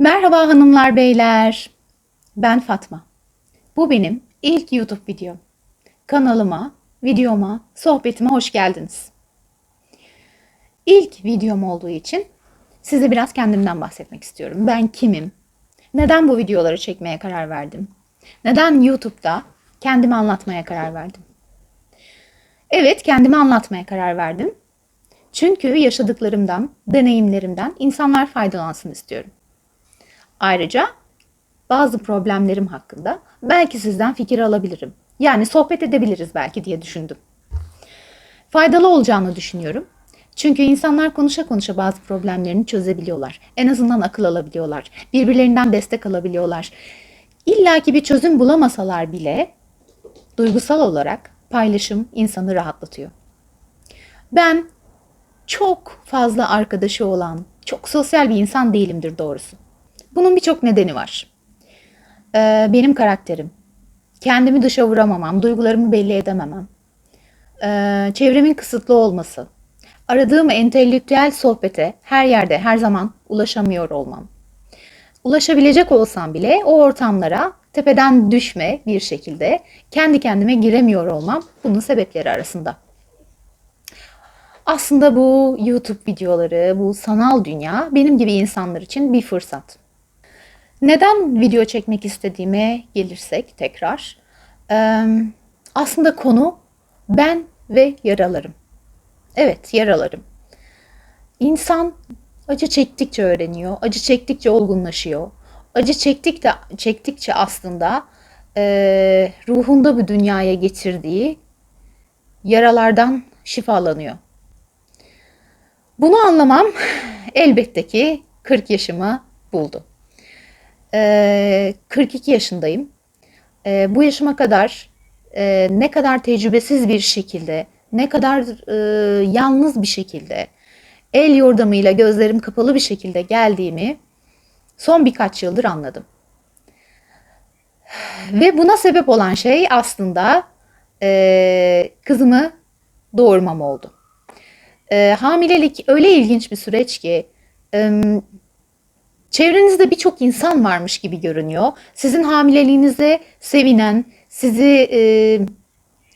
Merhaba hanımlar beyler. Ben Fatma. Bu benim ilk YouTube videom. Kanalıma, videoma, sohbetime hoş geldiniz. İlk videom olduğu için size biraz kendimden bahsetmek istiyorum. Ben kimim? Neden bu videoları çekmeye karar verdim? Neden YouTube'da kendimi anlatmaya karar verdim? Evet, kendimi anlatmaya karar verdim. Çünkü yaşadıklarımdan, deneyimlerimden insanlar faydalansın istiyorum. Ayrıca bazı problemlerim hakkında belki sizden fikir alabilirim. Yani sohbet edebiliriz belki diye düşündüm. Faydalı olacağını düşünüyorum. Çünkü insanlar konuşa konuşa bazı problemlerini çözebiliyorlar. En azından akıl alabiliyorlar. Birbirlerinden destek alabiliyorlar. İlla ki bir çözüm bulamasalar bile duygusal olarak paylaşım insanı rahatlatıyor. Ben çok fazla arkadaşı olan, çok sosyal bir insan değilimdir doğrusu. Bunun birçok nedeni var. Ee, benim karakterim, kendimi dışa vuramamam, duygularımı belli edememem, ee, çevremin kısıtlı olması, aradığım entelektüel sohbete her yerde, her zaman ulaşamıyor olmam. Ulaşabilecek olsam bile o ortamlara tepeden düşme bir şekilde kendi kendime giremiyor olmam bunun sebepleri arasında. Aslında bu YouTube videoları, bu sanal dünya benim gibi insanlar için bir fırsat. Neden video çekmek istediğime gelirsek tekrar. Aslında konu ben ve yaralarım. Evet, yaralarım. İnsan acı çektikçe öğreniyor, acı çektikçe olgunlaşıyor. Acı çektikçe, çektikçe aslında e, ruhunda bu dünyaya getirdiği yaralardan şifalanıyor. Bunu anlamam elbette ki 40 yaşımı buldu. Ee, 42 yaşındayım. Ee, bu yaşıma kadar e, ne kadar tecrübesiz bir şekilde, ne kadar e, yalnız bir şekilde, el yordamıyla gözlerim kapalı bir şekilde geldiğimi son birkaç yıldır anladım. Ve buna sebep olan şey aslında e, kızımı doğurmam oldu. E, hamilelik öyle ilginç bir süreç ki e, çevrenizde birçok insan varmış gibi görünüyor. Sizin hamileliğinize sevinen, sizi e,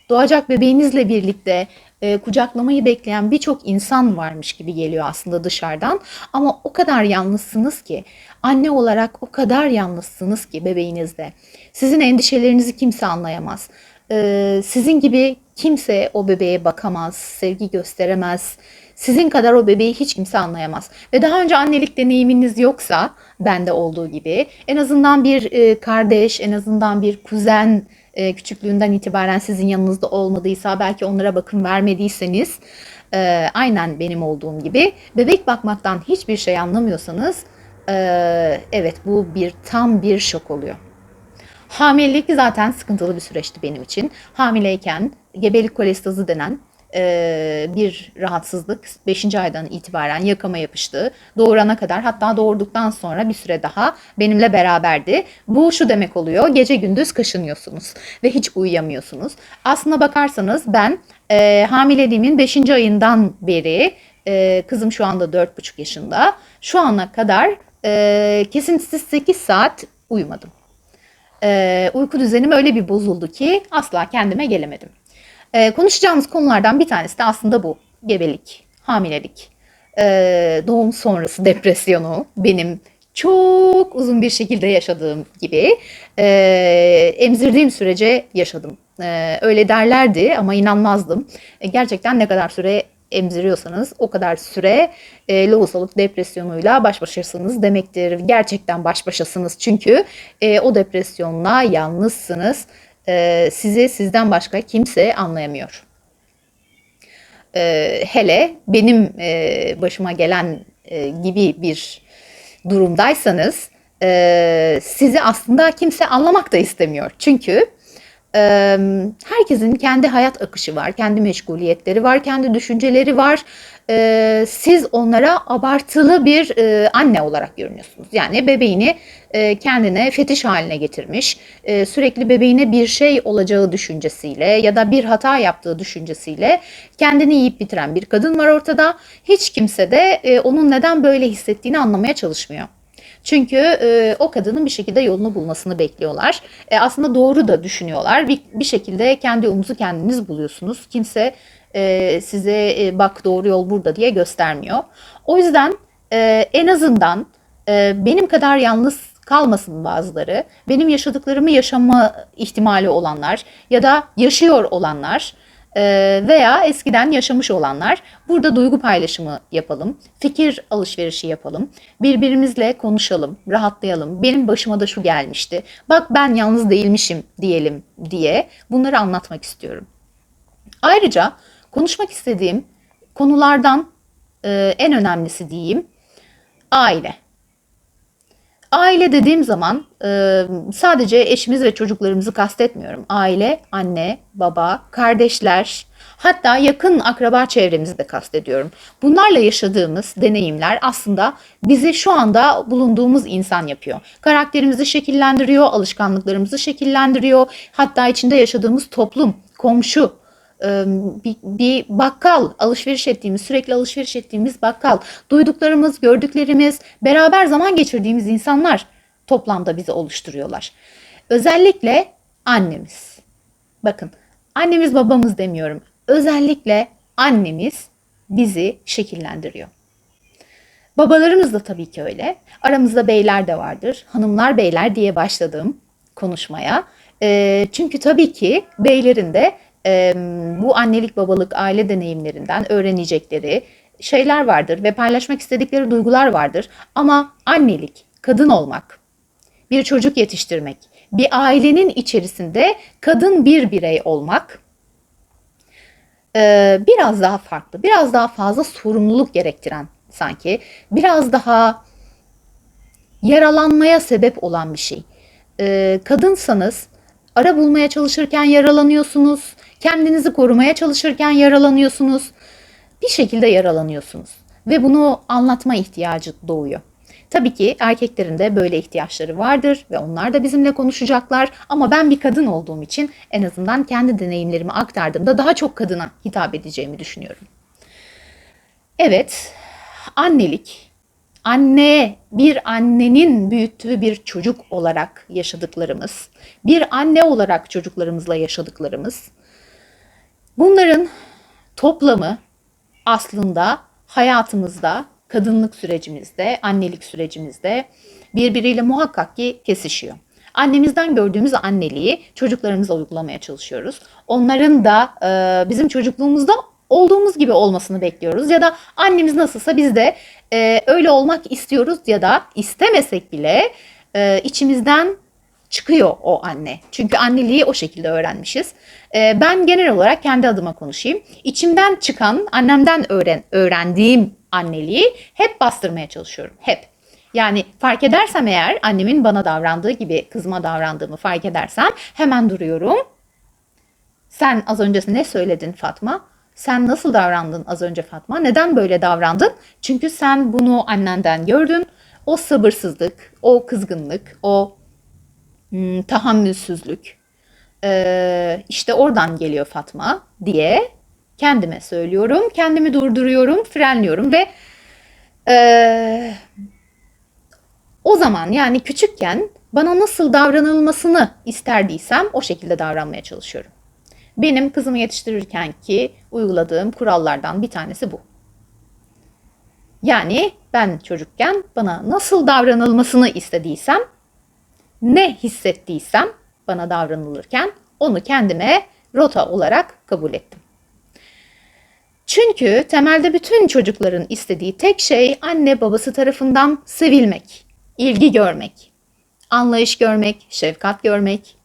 doğacak bebeğinizle birlikte e, kucaklamayı bekleyen birçok insan varmış gibi geliyor aslında dışarıdan. Ama o kadar yalnızsınız ki, anne olarak o kadar yalnızsınız ki bebeğinizde. Sizin endişelerinizi kimse anlayamaz. E, sizin gibi kimse o bebeğe bakamaz, sevgi gösteremez. Sizin kadar o bebeği hiç kimse anlayamaz. Ve daha önce annelik deneyiminiz yoksa, bende olduğu gibi, en azından bir e, kardeş, en azından bir kuzen, e, küçüklüğünden itibaren sizin yanınızda olmadıysa, belki onlara bakım vermediyseniz, e, aynen benim olduğum gibi bebek bakmaktan hiçbir şey anlamıyorsanız, evet bu bir tam bir şok oluyor. Hamilelik zaten sıkıntılı bir süreçti benim için. Hamileyken gebelik kolestazı denen e, bir rahatsızlık 5. aydan itibaren yakama yapıştı. Doğurana kadar hatta doğurduktan sonra bir süre daha benimle beraberdi. Bu şu demek oluyor gece gündüz kaşınıyorsunuz ve hiç uyuyamıyorsunuz. Aslına bakarsanız ben e, hamileliğimin 5. ayından beri e, kızım şu anda 4,5 yaşında şu ana kadar e, kesintisiz 8 saat uyumadım. E, uyku düzenim öyle bir bozuldu ki asla kendime gelemedim. E, konuşacağımız konulardan bir tanesi de aslında bu. Gebelik, hamilelik, e, doğum sonrası depresyonu benim çok uzun bir şekilde yaşadığım gibi e, emzirdiğim sürece yaşadım. E, öyle derlerdi ama inanmazdım. E, gerçekten ne kadar süre emziriyorsanız o kadar süre e, lohusalık depresyonuyla baş başasınız demektir. Gerçekten baş başasınız çünkü e, o depresyonla yalnızsınız. E, sizi sizden başka kimse anlayamıyor. E, hele benim e, başıma gelen e, gibi bir durumdaysanız e, sizi aslında kimse anlamak da istemiyor. Çünkü herkesin kendi hayat akışı var, kendi meşguliyetleri var, kendi düşünceleri var. Siz onlara abartılı bir anne olarak görünüyorsunuz. Yani bebeğini kendine fetiş haline getirmiş, sürekli bebeğine bir şey olacağı düşüncesiyle ya da bir hata yaptığı düşüncesiyle kendini yiyip bitiren bir kadın var ortada. Hiç kimse de onun neden böyle hissettiğini anlamaya çalışmıyor. Çünkü e, o kadının bir şekilde yolunu bulmasını bekliyorlar. E, aslında doğru da düşünüyorlar. Bir, bir şekilde kendi yolunuzu kendiniz buluyorsunuz. Kimse e, size e, bak doğru yol burada diye göstermiyor. O yüzden e, en azından e, benim kadar yalnız kalmasın bazıları. Benim yaşadıklarımı yaşama ihtimali olanlar ya da yaşıyor olanlar veya eskiden yaşamış olanlar burada duygu paylaşımı yapalım, fikir alışverişi yapalım, birbirimizle konuşalım, rahatlayalım. Benim başıma da şu gelmişti. Bak ben yalnız değilmişim diyelim diye bunları anlatmak istiyorum. Ayrıca konuşmak istediğim konulardan e, en önemlisi diyeyim aile. Aile dediğim zaman e, sadece eşimiz ve çocuklarımızı kastetmiyorum. Aile, anne, baba, kardeşler, hatta yakın akraba çevremizi de kastediyorum. Bunlarla yaşadığımız deneyimler aslında bizi şu anda bulunduğumuz insan yapıyor. Karakterimizi şekillendiriyor, alışkanlıklarımızı şekillendiriyor. Hatta içinde yaşadığımız toplum, komşu, bir, bir bakkal, alışveriş ettiğimiz, sürekli alışveriş ettiğimiz bakkal, duyduklarımız, gördüklerimiz, beraber zaman geçirdiğimiz insanlar toplamda bizi oluşturuyorlar. Özellikle annemiz. Bakın, annemiz babamız demiyorum. Özellikle annemiz bizi şekillendiriyor. Babalarımız da tabii ki öyle. Aramızda beyler de vardır. Hanımlar beyler diye başladığım konuşmaya. E, çünkü tabii ki beylerin de e, bu annelik babalık aile deneyimlerinden öğrenecekleri şeyler vardır ve paylaşmak istedikleri duygular vardır. Ama annelik, kadın olmak, bir çocuk yetiştirmek, bir ailenin içerisinde kadın bir birey olmak e, biraz daha farklı, biraz daha fazla sorumluluk gerektiren sanki, biraz daha yaralanmaya sebep olan bir şey. E, kadınsanız ara bulmaya çalışırken yaralanıyorsunuz, kendinizi korumaya çalışırken yaralanıyorsunuz, bir şekilde yaralanıyorsunuz ve bunu anlatma ihtiyacı doğuyor. Tabii ki erkeklerin de böyle ihtiyaçları vardır ve onlar da bizimle konuşacaklar ama ben bir kadın olduğum için en azından kendi deneyimlerimi aktardığımda daha çok kadına hitap edeceğimi düşünüyorum. Evet, annelik, anne, bir annenin büyüttüğü bir çocuk olarak yaşadıklarımız, bir anne olarak çocuklarımızla yaşadıklarımız, bunların toplamı aslında hayatımızda, kadınlık sürecimizde, annelik sürecimizde birbiriyle muhakkak ki kesişiyor. Annemizden gördüğümüz anneliği çocuklarımıza uygulamaya çalışıyoruz. Onların da e, bizim çocukluğumuzda olduğumuz gibi olmasını bekliyoruz. Ya da annemiz nasılsa biz de e, öyle olmak istiyoruz ya da istemesek bile e, içimizden çıkıyor o anne. Çünkü anneliği o şekilde öğrenmişiz. E, ben genel olarak kendi adıma konuşayım. İçimden çıkan, annemden öğren öğrendiğim anneliği hep bastırmaya çalışıyorum. Hep. Yani fark edersem eğer annemin bana davrandığı gibi kızıma davrandığımı fark edersem hemen duruyorum. Sen az önce ne söyledin Fatma? Sen nasıl davrandın az önce Fatma? Neden böyle davrandın? Çünkü sen bunu annenden gördün. O sabırsızlık, o kızgınlık, o tahammülsüzlük ee, işte oradan geliyor Fatma diye kendime söylüyorum. Kendimi durduruyorum, frenliyorum ve ee, o zaman yani küçükken bana nasıl davranılmasını isterdiysem o şekilde davranmaya çalışıyorum. Benim kızımı yetiştirirken ki uyguladığım kurallardan bir tanesi bu. Yani ben çocukken bana nasıl davranılmasını istediysem, ne hissettiysem bana davranılırken onu kendime rota olarak kabul ettim. Çünkü temelde bütün çocukların istediği tek şey anne babası tarafından sevilmek, ilgi görmek, anlayış görmek, şefkat görmek.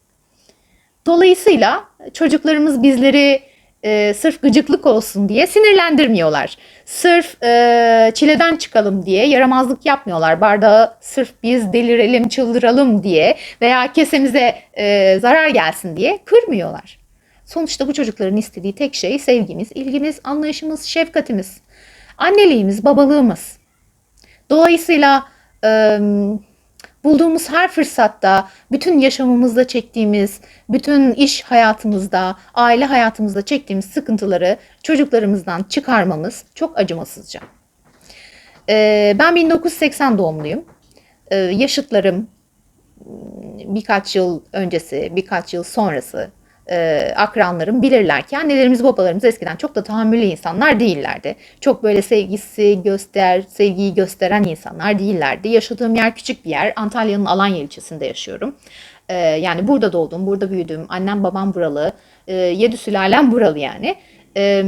Dolayısıyla çocuklarımız bizleri e, sırf gıcıklık olsun diye sinirlendirmiyorlar. Sırf e, çileden çıkalım diye yaramazlık yapmıyorlar. Bardağı sırf biz delirelim, çıldıralım diye veya kesemize e, zarar gelsin diye kırmıyorlar. Sonuçta bu çocukların istediği tek şey sevgimiz, ilgimiz, anlayışımız, şefkatimiz, anneliğimiz, babalığımız. Dolayısıyla e, bulduğumuz her fırsatta, bütün yaşamımızda çektiğimiz, bütün iş hayatımızda, aile hayatımızda çektiğimiz sıkıntıları çocuklarımızdan çıkarmamız çok acımasızca. E, ben 1980 doğumluyum. e, yaşıtlarım birkaç yıl öncesi, birkaç yıl sonrası e, akranlarım bilirler ki annelerimiz babalarımız eskiden çok da tahammüllü insanlar değillerdi. Çok böyle sevgisi göster, sevgiyi gösteren insanlar değillerdi. Yaşadığım yer küçük bir yer. Antalya'nın Alanya ilçesinde yaşıyorum. E, yani burada doğdum, burada büyüdüm. Annem babam buralı. E, yedi sülalem buralı yani. E,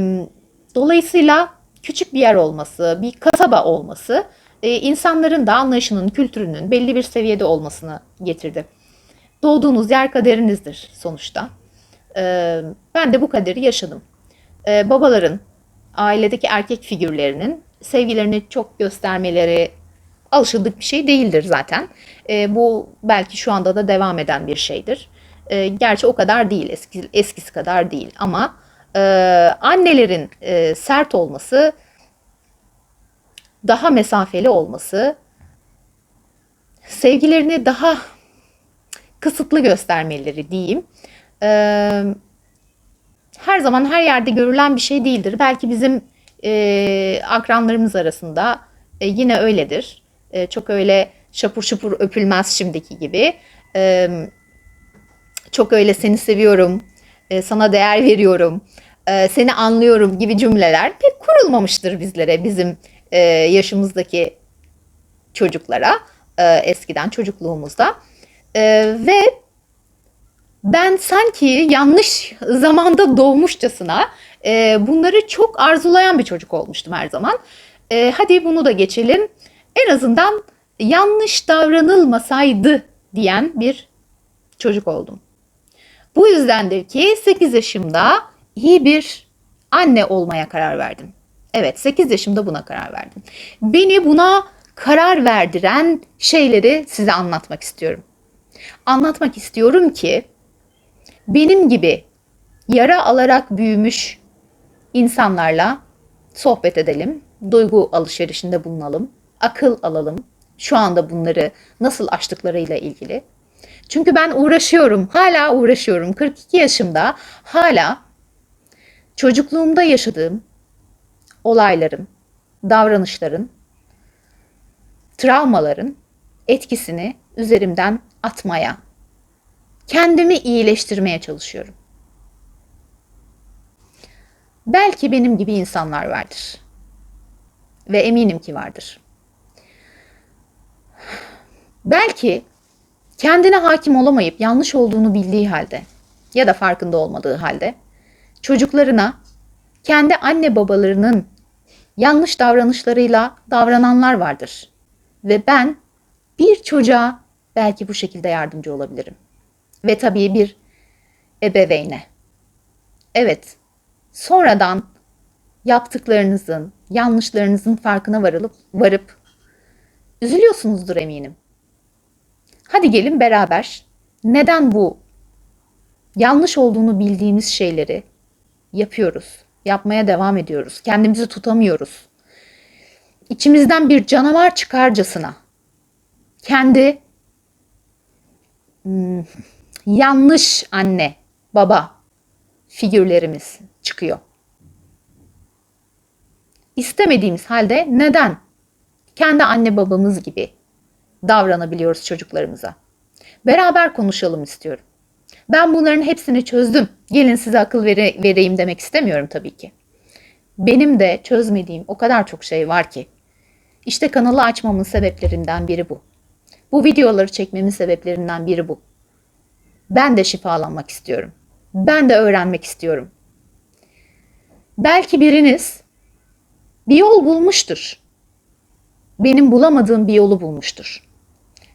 dolayısıyla küçük bir yer olması, bir kasaba olması e, insanların da anlayışının, kültürünün belli bir seviyede olmasını getirdi. Doğduğunuz yer kaderinizdir sonuçta. E, ben de bu kaderi yaşadım. E, babaların, ailedeki erkek figürlerinin sevgilerini çok göstermeleri alışıldık bir şey değildir zaten. E, bu belki şu anda da devam eden bir şeydir. E, gerçi o kadar değil, eski, eskisi kadar değil ama e, annelerin e, sert olması, daha mesafeli olması, sevgilerini daha kısıtlı göstermeleri diyeyim. Ee, her zaman her yerde görülen bir şey değildir. Belki bizim e, akranlarımız arasında e, yine öyledir. E, çok öyle şapur şupur öpülmez şimdiki gibi. E, çok öyle seni seviyorum, e, sana değer veriyorum, e, seni anlıyorum gibi cümleler pek kurulmamıştır bizlere, bizim e, yaşımızdaki çocuklara, e, eskiden çocukluğumuzda. E, ve ben sanki yanlış zamanda doğmuşçasına e, bunları çok arzulayan bir çocuk olmuştum her zaman. E, hadi bunu da geçelim. En azından yanlış davranılmasaydı diyen bir çocuk oldum. Bu yüzdendir ki 8 yaşımda iyi bir anne olmaya karar verdim. Evet 8 yaşımda buna karar verdim. Beni buna karar verdiren şeyleri size anlatmak istiyorum. Anlatmak istiyorum ki benim gibi yara alarak büyümüş insanlarla sohbet edelim, duygu alışverişinde bulunalım, akıl alalım. Şu anda bunları nasıl aştıklarıyla ilgili. Çünkü ben uğraşıyorum, hala uğraşıyorum. 42 yaşımda hala çocukluğumda yaşadığım olayların, davranışların, travmaların etkisini üzerimden atmaya, kendimi iyileştirmeye çalışıyorum. Belki benim gibi insanlar vardır. Ve eminim ki vardır. Belki kendine hakim olamayıp yanlış olduğunu bildiği halde ya da farkında olmadığı halde çocuklarına kendi anne babalarının yanlış davranışlarıyla davrananlar vardır. Ve ben bir çocuğa belki bu şekilde yardımcı olabilirim. Ve tabii bir ebeveyne. Evet, sonradan yaptıklarınızın, yanlışlarınızın farkına varılıp varıp üzülüyorsunuzdur eminim. Hadi gelin beraber neden bu yanlış olduğunu bildiğimiz şeyleri yapıyoruz? Yapmaya devam ediyoruz. Kendimizi tutamıyoruz. İçimizden bir canavar çıkarcasına kendi hmm, yanlış anne, baba figürlerimiz çıkıyor. İstemediğimiz halde neden kendi anne babamız gibi davranabiliyoruz çocuklarımıza? Beraber konuşalım istiyorum. Ben bunların hepsini çözdüm. Gelin size akıl vere, vereyim demek istemiyorum tabii ki. Benim de çözmediğim o kadar çok şey var ki. İşte kanalı açmamın sebeplerinden biri bu. Bu videoları çekmemin sebeplerinden biri bu. Ben de şifalanmak istiyorum. Ben de öğrenmek istiyorum. Belki biriniz bir yol bulmuştur. Benim bulamadığım bir yolu bulmuştur.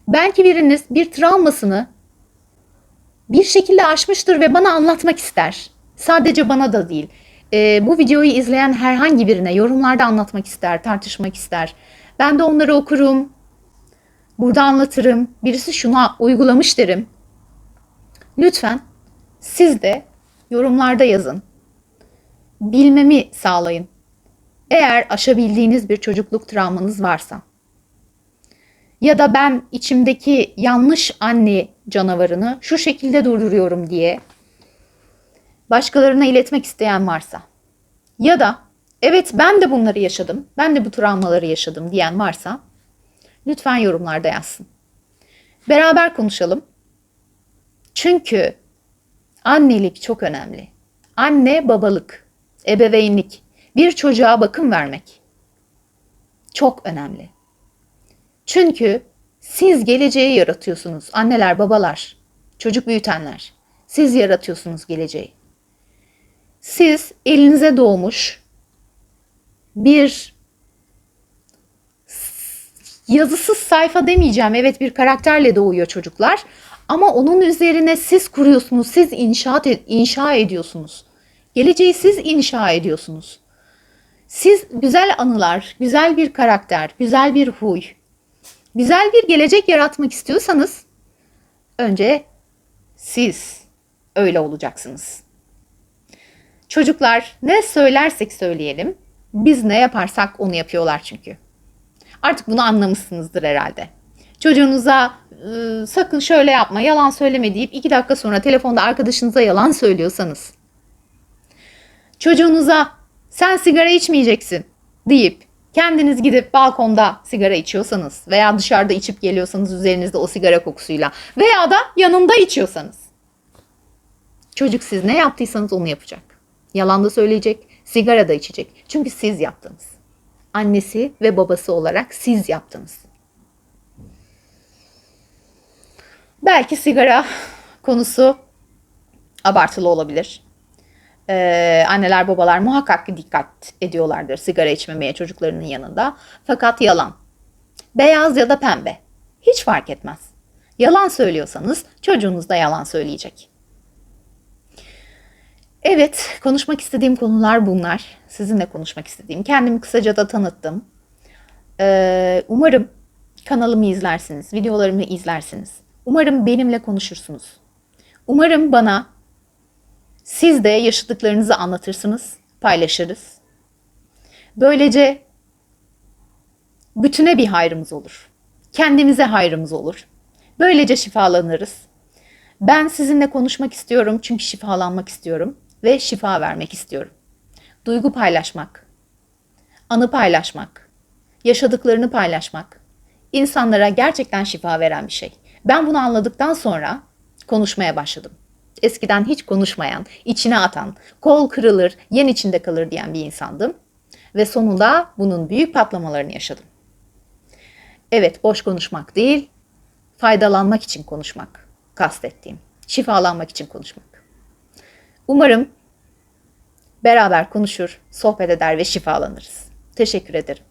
Belki biriniz bir travmasını bir şekilde aşmıştır ve bana anlatmak ister. Sadece bana da değil. E, bu videoyu izleyen herhangi birine yorumlarda anlatmak ister, tartışmak ister. Ben de onları okurum. Burada anlatırım. Birisi şuna uygulamış derim. Lütfen siz de yorumlarda yazın. Bilmemi sağlayın. Eğer aşabildiğiniz bir çocukluk travmanız varsa ya da ben içimdeki yanlış anne canavarını şu şekilde durduruyorum diye başkalarına iletmek isteyen varsa ya da evet ben de bunları yaşadım, ben de bu travmaları yaşadım diyen varsa lütfen yorumlarda yazsın. Beraber konuşalım. Çünkü annelik çok önemli. Anne babalık, ebeveynlik, bir çocuğa bakım vermek çok önemli. Çünkü siz geleceği yaratıyorsunuz. Anneler, babalar, çocuk büyütenler. Siz yaratıyorsunuz geleceği. Siz elinize doğmuş bir yazısız sayfa demeyeceğim. Evet bir karakterle doğuyor çocuklar. Ama onun üzerine siz kuruyorsunuz, siz inşaat ed- inşa ediyorsunuz. Geleceği siz inşa ediyorsunuz. Siz güzel anılar, güzel bir karakter, güzel bir huy, güzel bir gelecek yaratmak istiyorsanız önce siz öyle olacaksınız. Çocuklar ne söylersek söyleyelim, biz ne yaparsak onu yapıyorlar çünkü. Artık bunu anlamışsınızdır herhalde. Çocuğunuza "Ee, sakın şöyle yapma, yalan söyleme deyip iki dakika sonra telefonda arkadaşınıza yalan söylüyorsanız, çocuğunuza sen sigara içmeyeceksin deyip kendiniz gidip balkonda sigara içiyorsanız veya dışarıda içip geliyorsanız üzerinizde o sigara kokusuyla veya da yanında içiyorsanız çocuk siz ne yaptıysanız onu yapacak. Yalan da söyleyecek, sigara da içecek. Çünkü siz yaptınız. Annesi ve babası olarak siz yaptınız. Belki sigara konusu abartılı olabilir. Ee, anneler babalar muhakkak ki dikkat ediyorlardır sigara içmemeye çocuklarının yanında. Fakat yalan. Beyaz ya da pembe. Hiç fark etmez. Yalan söylüyorsanız çocuğunuz da yalan söyleyecek. Evet, konuşmak istediğim konular bunlar. Sizinle konuşmak istediğim. Kendimi kısaca da tanıttım. Ee, umarım kanalımı izlersiniz, videolarımı izlersiniz. Umarım benimle konuşursunuz. Umarım bana siz de yaşadıklarınızı anlatırsınız, paylaşırız. Böylece bütüne bir hayrımız olur. Kendimize hayrımız olur. Böylece şifalanırız. Ben sizinle konuşmak istiyorum çünkü şifalanmak istiyorum ve şifa vermek istiyorum. Duygu paylaşmak, anı paylaşmak, yaşadıklarını paylaşmak insanlara gerçekten şifa veren bir şey. Ben bunu anladıktan sonra konuşmaya başladım. Eskiden hiç konuşmayan, içine atan, kol kırılır, yen içinde kalır diyen bir insandım. Ve sonunda bunun büyük patlamalarını yaşadım. Evet, boş konuşmak değil, faydalanmak için konuşmak kastettiğim. Şifalanmak için konuşmak. Umarım beraber konuşur, sohbet eder ve şifalanırız. Teşekkür ederim.